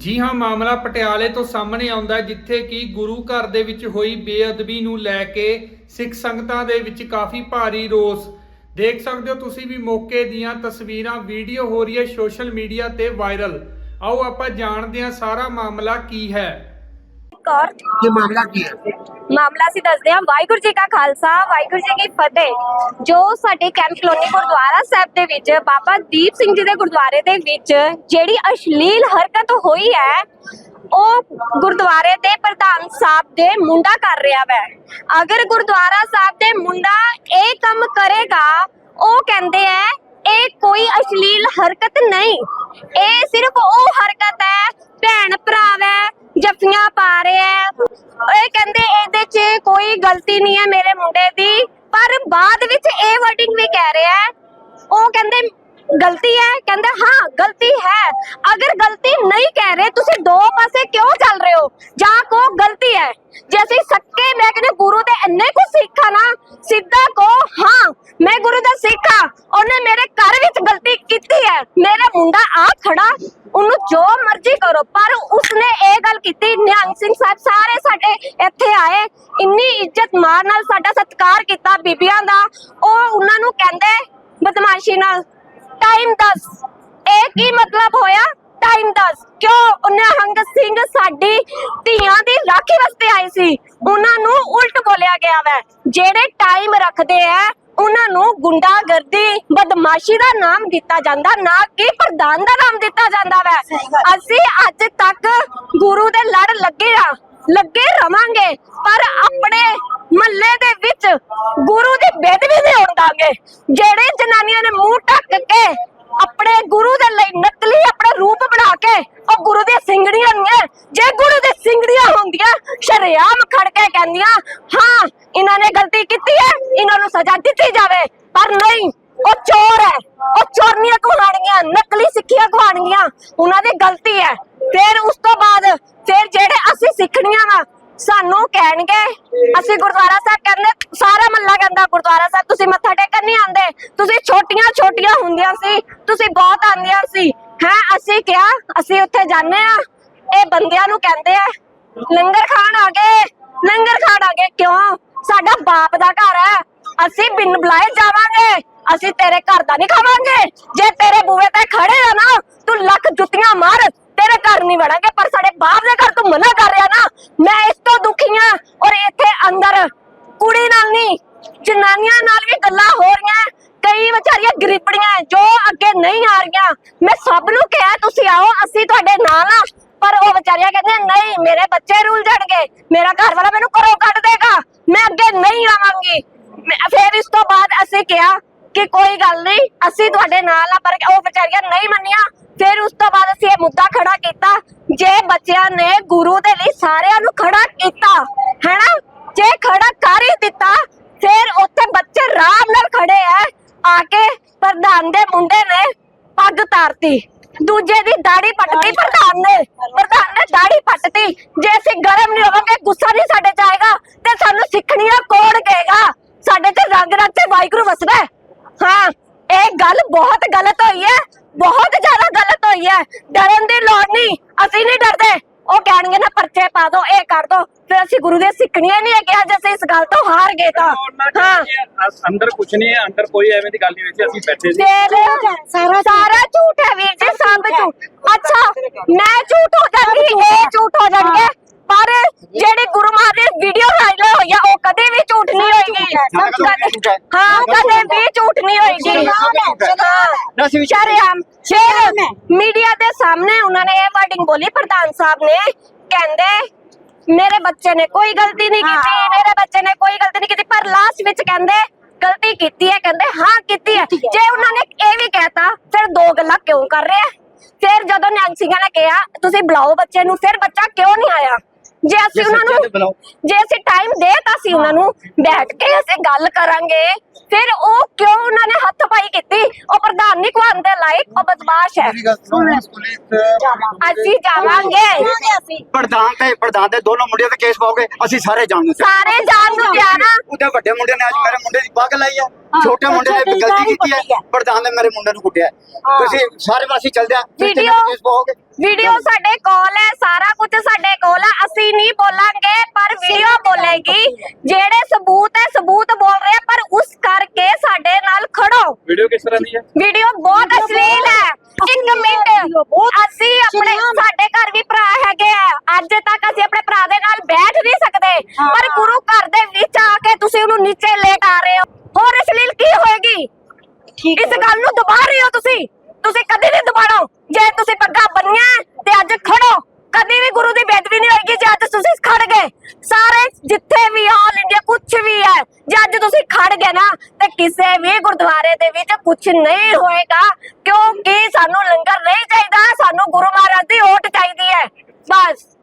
ਜੀ ਹਾਂ ਮਾਮਲਾ ਪਟਿਆਲੇ ਤੋਂ ਸਾਹਮਣੇ ਆਉਂਦਾ ਹੈ, ਜਿੱਥੇ ਕਿ ਗੁਰੂ ਘਰ ਦੇ ਵਿੱਚ ਹੋਈ ਬੇਅਦਬੀ ਨੂੰ ਲੈ ਕੇ ਸਿੱਖ ਸੰਗਤਾਂ ਦੇ ਵਿੱਚ ਕਾਫੀ ਭਾਰੀ ਰੋਸ। ਦੇਖ ਸਕਦੇ ਹੋ ਤੁਸੀਂ ਵੀ ਮੌਕੇ ਦੀਆਂ ਤਸਵੀਰਾਂ ਵੀਡੀਓ ਹੋ ਰਹੀ ਹੈ ਸੋਸ਼ਲ ਮੀਡੀਆ ਤੇ ਵਾਇਰਲ। ਆਓ ਆਪਾਂ ਜਾਣਦੇ ਹਾਂ ਸਾਰਾ ਮਾਮਲਾ ਕੀ ਹੈ। ਕੌਰ। ਇਹ ਮਾਮਲਾ ਕੀ ਹੈ? ਮਾਮਲਾ ਅਸੀਂ ਦੱਸਦੇ ਹਾਂ। ਵਾਹਿਗੁਰੂ ਜੀ ਕਾ ਖਾਲਸਾ ਵਾਹਿਗੁਰੂ ਜੀ ਕੀ ਫਤਿਹ। ਜੋ ਸਾਡੇ ਕੈਂਪ ਕਲੋਨੀ ਗੁਰਦੁਆਰਾ ਸਾਹਿਬ ਦੇ ਵਿੱਚ ਬਾਬਾ ਦੀਪ ਸਿੰਘ ਜੀ ਦੇ ਗੁਰਦੁਆਰੇ ਦੇ ਵਿੱਚ ਜਿਹੜੀ ਅਸ਼ਲੀਲ ਹਰਕਤ ਹੋਈ ਹੈ ਉਹ ਗੁਰਦੁਆਰੇ ਦੇ ਪ੍ਰਧਾਨ ਸਾਹਿਬ ਦੇ ਮੁੰਡਾ ਕਰ ਰਿਹਾ ਵੈ। ਅਗਰ ਗੁਰਦੁਆਰਾ ਸਾਹਿਬ ਦੇ ਮੁੰਡਾ ਇਹ ਕੰਮ ਕਰੇਗਾ ਉਹ ਕਹਿੰਦੇ ਐ ਇਹ ਕੋਈ ਅਸ਼ਲੀਲ ਹਰਕਤ ਨਹੀਂ। ਇਹ ਸਿਰਫ ਉਹ ਹਰਕਤ ਹੈ, ਭੈਣ ਭਰਾ ਵੈ ਜੱਫੀਆਂ ਪਾ ਰਿਹਾ ਹੈ। ਇਹ ਕਹਿੰਦੇ ਇਹਦੇ 'ਚ ਕੋਈ ਗਲਤੀ ਨਹੀਂ ਹੈ ਮੇਰੇ ਮੁੰਡੇ ਦੀ, ਪਰ ਬਾਅਦ ਵਿੱਚ ਇਹ ਵਰਡਿੰਗ ਵੀ ਕਹਿ ਰਿਹਾ ਹੈ। ਉਹ ਕਹਿੰਦੇ ਗਲਤੀ ਹੈ? ਕਹਿੰਦੇ, ਹਾਂ, ਗਲਤੀ ਹੈ। ਅਗਰ ਗਲਤੀ ਨਹੀਂ ਕਹਿ ਰਹੇ, ਤੁਸੀਂ ਦੋ ਪਾਸੇ ਕਿਉਂ ਚੱਲ ਰਹੇ ਹੋ? ਜਾਂ ਕੋ ਗਲਤੀ ਹੈ। ਜੇ ਅਸੀਂ ਸੱਕੇ ਮੈਂ ਕਹਿੰਦੇ ਗੁਰੂ ਦੇ ਇੰਨੇ ਕੁ ਸਿੱਖ ਨਾ, ਸਿੱਧਾ ਕੋ ਹਾਂ, ਮੈਂ ਗੁਰੂ ਦਾ ਸਿੱਖ ਉਹਨੇ ਮੇਰੇ ਘਰ ਵਿੱਚ ਗਲਤੀ ਕੀਤੀ ਹੈ। ਮੇਰਾ ਮੁੰਡਾ ਆ ਖੜਾ। ਉਹਨੂੰ ਜੋ ਮਰਜ਼ੀ ਕਰੋ। ਪਰ ਉਸਨੇ ਇਹ ਗੱਲ ਕੀਤੀ, ਨਿਹੰਗ ਸਿੰਘ ਸਾਹਿਬ, ਸਾਰੇ ਸਾਡੇ ਇੱਥੇ ਆਏ। ਇੰਨੀ ਇੱਜ਼ਤ ਮਾਰ ਨਾਲ ਸਾਡਾ ਸਤਿਕਾਰ ਕੀਤਾ ਬੀਬੀਆਂ ਦਾ। ਉਹ ਉਹਨਾਂ ਨੂੰ ਕਹਿੰਦੇ, ਬਦਮਾਸ਼ੀ ਨਾਲ ਟਾਈਮ ਦੱਸ। ਇਹ ਕੀ ਮਤਲਬ ਹੋਇਆ? ਟਾਈਮ ਦੱਸ। ਕਿਉਂ ਉਹਨੇ ਹੰਗ ਸਿੰਘ ਸਾਡੀ ਧੀਆਂ ਦੀ ਰਾਖੀ ਵਾਸਤੇ ਆਏ ਸੀ? ਉਹਨਾਂ ਨੂੰ ਉਲਟ ਬੋਲਿਆ ਗਿਆ ਵੈ। ਜਿਹੜੇ ਟਾਈਮ ਰੱਖਦੇ ਆ ਉਹਨਾਂ ਨੂੰ ਗੁੰਡਾਗਰਦੀ ਬਦਮਾਸ਼ੀ ਦਾ ਨਾਮ ਦਿੱਤਾ ਜਾਂਦਾ ਨਾ ਕਿ ਪ੍ਰਧਾਨ ਦਾ ਨਾਮ ਦਿੱਤਾ ਜਾਂਦਾ ਵੈ। ਅਸੀਂ ਅੱਜ ਤੱਕ ਗੁਰੂ ਦੇ ਲੜ ਲੱਗੇ ਆ ਲੱਗੇ ਰਵਾਂਗੇ ਪਰ ਆਪਣੇ ਮਹੱਲੇ ਦੇ ਵਿੱਚ ਗੁਰੂ ਦੀ ਬੇਦਬੀ ਨਹੀਂ ਹੋਣ ਜਿਹੜੇ ਜਨਾਨੀਆਂ ਨੇ ਮੂੰਹ ਢੱਕ ਕੇ ਆਪਣੇ ਗੁਰੂ ਦੇ ਲਈ ਨਕਲੀ ਆਪਣਾ ਰੂਪ ਬਣਾ ਕੇ ਉਹ ਗੁਰੂ ਦੀਆਂ ਸਿੰਗੜੀਆਂ ਨਹੀਂ ਜੇ ਗੁਰੂ ਦੇ ਸਿੰਗੜੀਆਂ ਹੁੰਦੀਆਂ ਸ਼ਰੇਆਮ ਖੜ ਕੇ ਕਹਿੰਦੀਆਂ, ਹਾਂ, ਇਹਨਾਂ ਨੇ ਗਲਤੀ ਕੀਤੀ ਹੈ, ਇਹਨਾਂ ਨੂੰ ਸਜ਼ਾ ਦਿੱਤੀ ਜਾਵੇ। ਪਰ ਨਹੀਂ, ਉਹ ਚੋਰ ਹੈ। ਉਹ ਚੋਰਨੀਆਂ ਕਹਾਣੀਆਂ ਨਕਲੀ ਸਿੱਖੀਆਂ ਕਹਾਣੀਆਂ ਉਹਨਾਂ ਦੀ ਗਲਤੀ ਹੈ। ਫਿਰ ਉਸ ਤੋਂ ਬਾਅਦ ਫਿਰ ਜਿਹੜੇ ਅਸੀਂ ਸਿੱਖਣੀਆਂ ਵਾ ਸਾਨੂੰ ਕਹਿਣਗੇ ਅਸੀਂ ਗੁਰਦੁਆਰਾ ਸਾਹਿਬ ਕਹਿੰਦੇ ਸਾਰਾ ਮੱਲਾ ਕਹਿੰਦਾ ਗੁਰਦੁਆਰਾ ਸਾਹਿਬ ਤੁਸੀਂ ਮੱਥਾ ਟੇਕਣ ਨਹੀਂ ਆਂਦੇ ਤੁਸੀਂ ਛੋਟੀਆਂ ਛੋਟੀਆਂ ਹੁੰਦੀਆਂ ਸੀ ਤੁਸੀਂ ਬਹੁਤ ਆਂਦੀਆਂ ਸੀ। ਹੈ ਅਸੀਂ ਕਿਹਾ ਅਸੀਂ ਉੱਥੇ ਜਾਂਦੇ ਆ ਇਹ ਬੰਦਿਆਂ ਨੂੰ ਕਹਿੰਦੇ ਆ ਲੰਗਰ ਖਾਣ ਆ ਗਏ ਲੰਗਰ ਖਾਣ ਆ ਗਏ। ਕਿਉਂ? ਸਾਡਾ ਬਾਪ ਦਾ ਘਰ ਹੈ। ਅਸੀਂ ਬਿਨ ਬੁਲਾਏ ਜਾਵਾਂਗੇ। ਅਸੀਂ ਤੇਰੇ ਘਰ ਦਾ ਨਹੀਂ ਖਾਵਾਂਗੇ। ਜੇ ਤੇਰੇ ਬੂਹੇ ਤੇ ਖੜੇ ਆ ਨਾ ਤੂੰ ਲੱਖ ਜੁੱਤੀਆਂ ਮਾਰ ਤੇਰੇ ਘਰ ਨਹੀਂ ਵੜਾਂਗੇ, ਪਰ ਸਾਡੇ ਬਾਪ ਦੇ ਘਰ ਤੂੰ ਮਨਾ ਕਰ ਰਿਹਾ ਨਾ। ਮੈਂ ਇਸ ਤੋਂ ਦੁਖੀ ਆ ਔਰ ਇੱਥੇ ਅੰਦਰ ਕੁੜੀ ਨਾਲ ਨਹੀਂ, ਜਨਾਨੀਆਂ ਨਾਲ ਵੀ ਗੱਲਾਂ ਹੋ ਰਹੀਆਂ। ਕਈ ਵਿਚਾਰੀਆਂ ਗਰੀਬੜੀਆਂ ਜੋ ਅੱਗੇ ਨਹੀਂ ਆ ਰਹੀਆਂ। ਮੈਂ ਸਭ ਨੂੰ ਕਿਹਾ, ਤੁਸੀਂ ਆਓ, ਅਸੀਂ ਤੁਹਾਡੇ ਨਾਲ ਆ। ਪਰ ਉਹ ਵਿਚਾਰੀਆਂ ਕਹਿੰਦੀਆਂ, ਨਹੀਂ, ਮੇਰੇ ਬੱਚੇ ਰੁੱਲ ਜਾਣਗੇ। ਮੇਰਾ ਘਰ ਵਾਲਾ ਮੈਨੂੰ ਘਰੋਂ ਕੱਢ ਦੇਗਾ। ਮੈਂ ਅੱਗੇ ਨਹੀਂ ਆਵਾਂਗੀ। ਫਿਰ ਇਸ ਤੋਂ ਬਾਅਦ ਅਸੀਂ ਕਿਹਾ ਕਿ ਕੋਈ ਗੱਲ ਨਹੀਂ ਅਸੀਂ ਤੁਹਾਡੇ ਨਾਲ ਆ ਪਰ ਉਹ ਵਿਚਾਰੀਆਂ ਨਹੀਂ ਮੰਨੀਆਂ। ਫਿਰ ਉਸ ਤੋਂ ਬਾਅਦ ਅਸੀਂ ਇਹ ਮੁੱਦਾ ਖੜਾ ਕੀਤਾ ਜੇ ਬੱਚਿਆਂ ਨੇ ਗੁਰੂ ਦੇ ਲਈ ਸਾਰਿਆਂ ਨੂੰ ਖੜਾ ਕੀਤਾ ਹੈਨਾ? ਜੇ ਖੜਾ ਕਰ ਹੀ ਦਿੱਤਾ ਫਿਰ ਉੱਥੇ ਬੱਚੇ ਆਰਾਮ ਨਾਲ ਖੜੇ ਆ ਆ ਕੇ ਪ੍ਰਧਾਨ ਦੇ ਮੁੰਡੇ ਨੇ ਪੱਗ ਤਾਰਤੀ। ਦੂਜੇ ਦੀ ਦਾੜੀ ਪੱਟਤੀ ਪ੍ਰਧਾਨ ਨੇ। ਪ੍ਰਧਾਨ ਨੇ ਦਾੜੀ ਪੱਟਤੀ। ਜੇ ਅਸੀਂ ਗਰਮ ਨਹੀਂ ਹੋਵਾਂਗੇ ਗੁੱਸਾ ਨਹੀਂ ਸਾਡੇ ਚ ਆਏਗਾ ਤੇ ਸਾਨੂੰ ਸਿੱਖਣੀਆਂ ਕੌਣ ਕਹੇਗਾ ਸਾਡੇ ਤੇ ਰੰਗ ਰੰਗ ਤੇ ਵਾਹਿਗੁਰੂ ਵਸਦਾ ਹੈ। ਹਾਂ ਇਹ ਗੱਲ ਬਹੁਤ ਗਲਤ ਹੋਈ ਹੈ? ਬਹੁਤ ਜ਼ਿਆਦਾ ਗਲਤ ਹੋਈ ਹੈ। ਡਰਨ ਦੀ ਲੋੜ ਨਹੀਂ। ਅਸੀਂ ਨਹੀਂ ਡਰਦੇ। ਉਹ ਕਹਿਣਗੇ ਨਾ ਪਰਚੇ ਪਾ ਦੋ ਇਹ ਕਰ ਦੋ। ਫਿਰ ਅਸੀਂ ਗੁਰੂ ਦੇ ਸਿੱਖਣੀਆਂ ਨਹੀਂ ਹੈ ਕਿ ਅੱਜ ਅਸੀਂ ਇਸ ਗੱਲ ਤੋਂ ਹਾਰ ਗਏ ਤਾਂ। ਹਾਂ। ਅੰਦਰ ਕੁਛ ਨਹੀਂ ਹੈ। ਅੰਦਰ ਕੋਈ ਐਵੇਂ ਦੀ ਗੱਲ ਨਹੀਂ ਹੋਈ ਸੀ। ਅਸੀਂ ਬੈਠੇ ਸੀ। ਸਾਰਾ ਝੂਠ ਹੈ ਵੀਰ ਜੀ ਸਭ ਝੂਠ। ਅੱਛਾ ਮੈਂ ਝੂਠ ਹੋ ਜਾਂਦੀ ਇਹ ਝੂਠ ਹੋ ਜਾਣਗੇ ਪਰ ਜਿਹੜੀ ਗੁਰੂ ਮਹਾਰਾਜ ਦੀ ਵੀਡੀਓ ਵਾਇਰਲ ਹੋਈ ਆ ਉਹ ਕਦੇ ਵੀ ਝੂਠ ਨਹੀਂ ਹੋਏਗੀ ਕਦੇ- ਹਾਂ ਕਦੇ ਵੀ ਝੂਠ ਨਹੀਂ ਹੋਏਗੀ। ਸ਼ਰਿਆਮ ਫਿਰ ਮੀਡੀਆ ਦੇ ਸਾਹਮਣੇ ਉਹਨਾਂ ਨੇ ਇਹ ਵਰਡਿੰਗ ਬੋਲੀ ਪ੍ਰਧਾਨ ਸਾਹਿਬ ਨੇ ਕਹਿੰਦੇ ਮੇਰੇ ਬੱਚੇ ਨੇ ਕੋਈ ਗਲਤੀ ਨਹੀਂ ਕੀਤੀ ਮੇਰੇ ਬੱਚੇ ਨੇ ਕੋਈ ਗਲਤੀ ਨਹੀਂ ਕੀਤੀ ਪਰ ਲਾਸਟ ਵਿੱਚ ਕਹਿੰਦੇ ਗਲਤੀ ਕੀਤੀ ਹੈ। ਕਹਿੰਦੇ ਹਾਂ ਕੀਤੀ ਹੈ। ਜੇ ਉਹਨਾਂ ਨੇ ਇਹ ਵੀ ਕਹਿਤਾ ਫਿਰ ਦੋ ਗੱਲਾਂ ਕਿਉਂ ਕਰ ਰਹੇ? ਆ ਫਿਰ ਜਦੋਂ ਸਿੰਘਾਂ ਨੇ ਕਿਹਾ ਤੁਸੀਂ ਬੁਲਾਓ ਬੱਚੇ ਨੂੰ ਫਿਰ ਬੱਚਾ ਕਿਉਂ ਨਹੀਂ ਆਇਆ? ਜੇ ਅਸੀਂ ਉਹਨਾਂ ਤੇ ਨੂੰ। ਜੇ ਅਸੀਂ ਟਾਈਮ ਦੇਤਾ ਸੀ ਉਹਨਾਂ ਨੂੰ ਬੈਠ ਕੇ ਅਸੀਂ ਗੱਲ ਕਰਾਂਗੇ। ਫਿਰ ਉਹ ਕਿਉਂ ਉਹਨਾਂ ਨੇ ਹੱਥ ਪਾਈ ਕੀਤੀ? ਉਹ ਪ੍ਰਧਾਨ ਨਹੀਂ ਖਵਾਉਣ ਦੇ ਲਾਇਕ ਉਹ ਬਦਮਾਸ਼ ਹੈ। ਅਸੀਂ ਜਾਵਾਂਗੇ। ਪ੍ਰਧਾਨ ਤੇ ਪ੍ਰਧਾਨ ਦੇ ਦੋਨੋਂ ਮੁੰਡਿਆਂ ਤੇ ਕੇਸ ਪਾਓਗੇ? ਅਸੀਂ ਸਾਰੇ ਜਾਣਦੇ ਸਾਰੇ ਜਾਣ ਨੂੰ ਤਿਆਰ ਆ ਉਹਦੇ ਵੱਡੇ ਮੁੰਡੇ ਨੇ ਅੱਜ ਮੇਰੇ ਮੁੰਡੇ ਦੀ ਪੱਗ ਲਾਈ ਹੈ ਛੋਟੇ ਮੁੰਡੇ ਨੇ ਗਲਤੀ ਕੀਤੀ ਹੈ ਪ੍ਰਧਾਨ ਨੇ ਮੇਰੇ ਮੁੰਡੇ ਨੂੰ ਕੁੱਟਿਆ। ਤੁਸੀਂ ਸਾਰੇ ਪਾਸੇ ਚੱਲਦੇ ਆ ਵੀਡੀਓ ਕੇਸ ਪਾਓਗੇ? ਵੀਡੀਓ ਸਾਡੇ ਕੋਲ ਹੈ ਸਾਰਾ ਕੁਝ ਸਾਡੇ ਕੋਲ ਹੈ ਅਸੀਂ ਨਹੀਂ ਬੋਲਾਂਗੇ ਪਰ ਵੀਡੀਓ ਬੋਲੇਗੀ ਜਿਹੜੇ ਸਬੂਤ ਹੈ ਸਬੂਤ ਬੋਲ ਰਹੇ ਆ, ਪਰ ਉਸ ਕਰਕੇ ਸਾਡੇ ਨਾਲ ਖੜੋ ਵੀਡੀਓ ਕਿਸ ਤਰ੍ਹਾਂ ਦੀ ਹੈ ਵੀਡੀਓ ਬਹੁਤ ਅਸ਼ਲੀਲ ਹੈ ਇੱਕ ਮਿੰਟ ਅਸੀਂ ਆਪਣੇ ਸਾਡੇ ਘਰ ਵੀ ਭਰਾ ਹੈਗੇ ਆ ਅੱਜ ਤੱਕ ਅਸੀਂ ਆਪਣੇ ਭਰਾ ਦੇ ਨਾਲ ਬੈਠ ਨਹੀਂ ਸਕਦੇ ਪਰ ਗੁਰੂ ਘਰ ਦੇ ਵਿੱਚ ਆ ਕੇ ਤੁਸੀਂ ਉਹਨੂੰ ਨੀਚੇ ਲੇਟ ਆ ਰਹੇ ਹੋ ਹੋਰ ਅਸ਼ਲੀਲ ਕੀ ਹੋਏਗੀ ਇਸ ਨੂੰ ਦਬਾ ਹੋ ਤੁਸੀਂ? ਤੁਸੀਂ ਕਦੇ ਨਹੀਂ ਦਬਾਣੋ ਜੇ ਤੁਸੀਂ ਪੱਗਾਂ ਬੰਨੀਆਂ ਤੇ ਅੱਜ ਖੜੋ। ਕਦੀ ਵੀ ਗੁਰੂ ਦੀ ਬੇਦਬੀ ਨਹੀਂ ਹੋਏਗੀ ਜੇ ਅੱਜ ਤੁਸੀਂ ਖੜ ਗਏ। ਸਾਰੇ ਜਿੱਥੇ ਵੀ ਆਲ ਇੰਡੀਆ ਕੁਝ ਵੀ ਹੈ, ਜੇ ਅੱਜ ਤੁਸੀਂ ਖੜ ਗਏ ਨਾ, ਤੇ ਕਿਸੇ ਵੀ ਗੁਰਦੁਆਰੇ ਦੇ ਵਿੱਚ ਕੁਝ ਨਹੀਂ ਹੋਏਗਾ। ਕਿਉਂਕਿ ਸਾਨੂੰ ਲੰਗਰ ਨਹੀਂ ਚਾਹੀਦਾ, ਸਾਨੂੰ ਗੁਰੂ ਮਹਾਰਾਜ ਦੀ ਓਟ ਚਾਹੀਦੀ ਹੈ। ਬਸ।